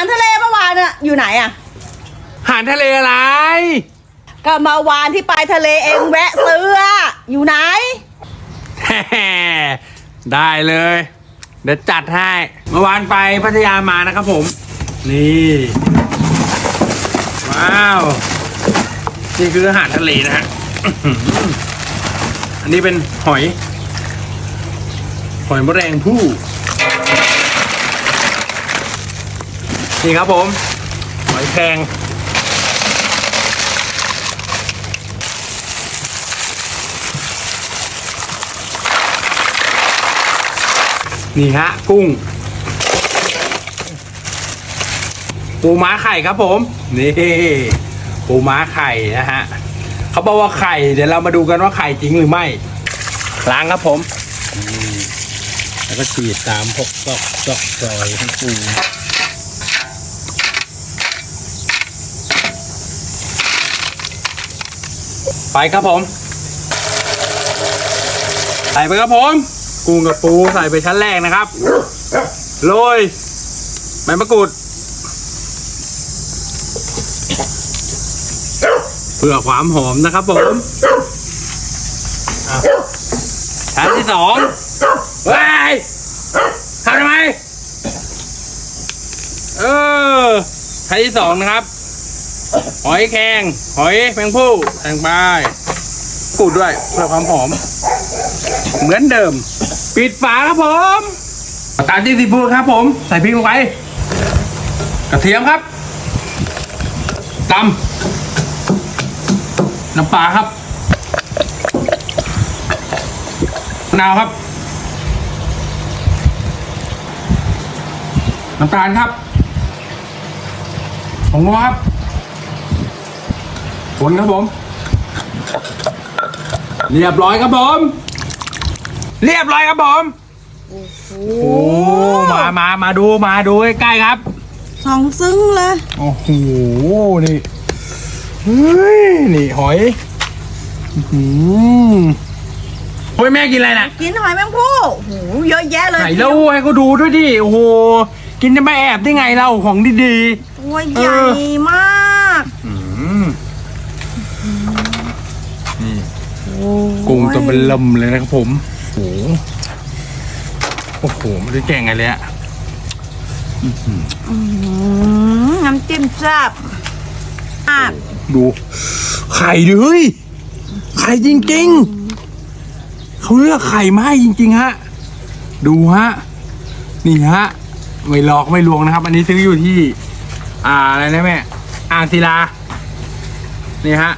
ารทะเลเมื่อวานอะอยู่ไหนอะอาหารทะเลอะไร ก็เมาวานที่ไปทะเลเองแวะซื้ออะอยู่ไหน ได้เลย เดี๋ยวจัดให้ เมื่อวานไปพัทยามานะครับผม นี่ ว้าว นี่คืออาหารทะเลนะฮะอื้อหืออันนี้เป็นหอย หอยมะแรงผู้ นี่ครับผมหอยแครงนี่ฮะ กุ้ง ปูม้าไข่ครับผม นี่ปูม้าไข่นะฮะเขาบอกว่าไข่ เดี๋ยวเรามาดูกันว่าไข่จริงหรือไม่ ล้างครับผม แล้วก็ฉีดตามพวกซอกซอกซอยทั้งปู ไปครับผม ใส่ไปครับผมกุ้งกับปูใส่ไปชั้นแรกนะครับโรยใบมะกรูดเพื่อความหอมนะครับผมชั้นที่สองเฮ้ยทำทำไม เออชั้นที่สองนะครับ หอยแครงหอยแมงผู้แตงใบกูดด้วยเพื่อความหอม เหมือนเดิม ปิดฝาครับผมตามที่ซีฟู้ดครับ ผม ใส่พริกลงไปกระเทียมครับตำน้ำปลาครับมะนาวครับ น้ำตาลครับผงนัวครับ คนครับผม เรียบร้อยครับผม เรียบร้อยครับผมโอ้มามามาดูมาดูใกล้ๆครับ สองซึ้งเลยโอ้โหนี่เฮ้ยนี่หอยอื้อหือเฮ้ยแม่กินอะไรน่ะกินหอยแมงผู้โอ้โหเยอะแยะเลยไหนเล่าให้เขาดูด้วยดิโอ้โหกินจะไม่แอบได้ไงเราของดีตัวใหญ่มากๆอืม นี่กุ้งตัวเป็นลมเลยนะครับผมโอ้โหโอ้โหไม่ได้แกงไงเลยอะอืมน้ำจิ้มแซ่บมากดู ไข่ดิเฮ้ยไข่จริงๆเขาเลือกไข่มาให้จริง ๆ ฮะ ดูฮะ นี่ฮะ ไม่หลอกไม่ลวงนะครับ อันนี้ซื้ออยู่ที่ อ่าอะไรนะแม่ อ่างศิลา นี่ฮะ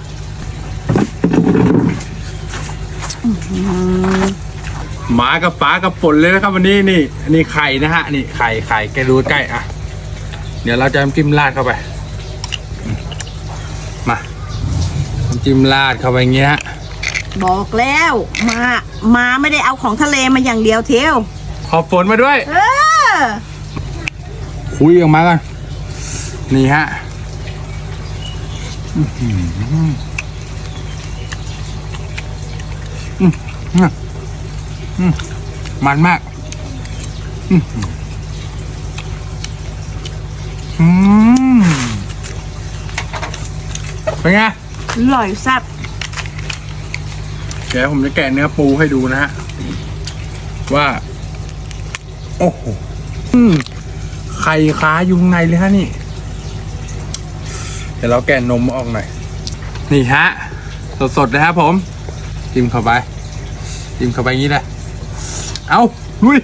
หมากับฟ้ากับฝนเลยนะครับ วันนี้นี่อันนี้ไข่นะฮะ นี่ไข่ไข่แกดูใกล้อะเดี๋ยวเราจะน้ำจิ้มราดเข้าไปมาน้ำจิ้มราดเข้าไปอย่างเงี้ยฮะบอกแล้วมามาไม่ได้เอาของทะเลมาอย่างเดียวเที่ยวขอบฝนมาด้วย เออ คุยออกมากันนี่ฮะอื้อหืออื มอืมอืมมันมากอื้อหืออืมเป็นไงอร่อยแซ่บเดี๋ยวผมจะแกะเนื้อปูให้ดูนะฮะ ว่า โอ้โหอืมไข่ค้าอยู่ข้างในเลยฮะนี่ เดี๋ยวเราแกะนมออกหน่อย นี่ฮะ สดๆเลยครับผมจิ้มเข้าไป จิ้มเข้าไปอย่างนี้เลยเอาลุย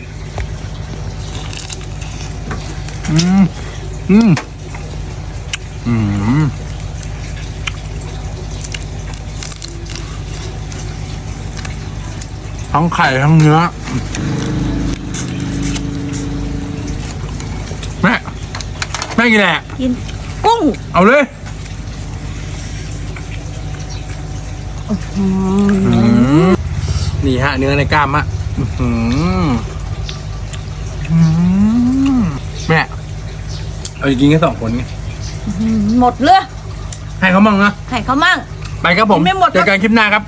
อืมอืมอืมทั้งไข่ทั้งเนื้อแม่แม่กินแหละกินกุ้งเอาเลย นี่ฮะ เนื้อในกล้ามฮะอื้อหืออื้อหือแม่ เอาจริงๆแค่สองคนไงหมดเลยให้เขามั่งนะให้เขามั่ง ไปครับผมไม่หมดเจอกันคลิปหน้าครับ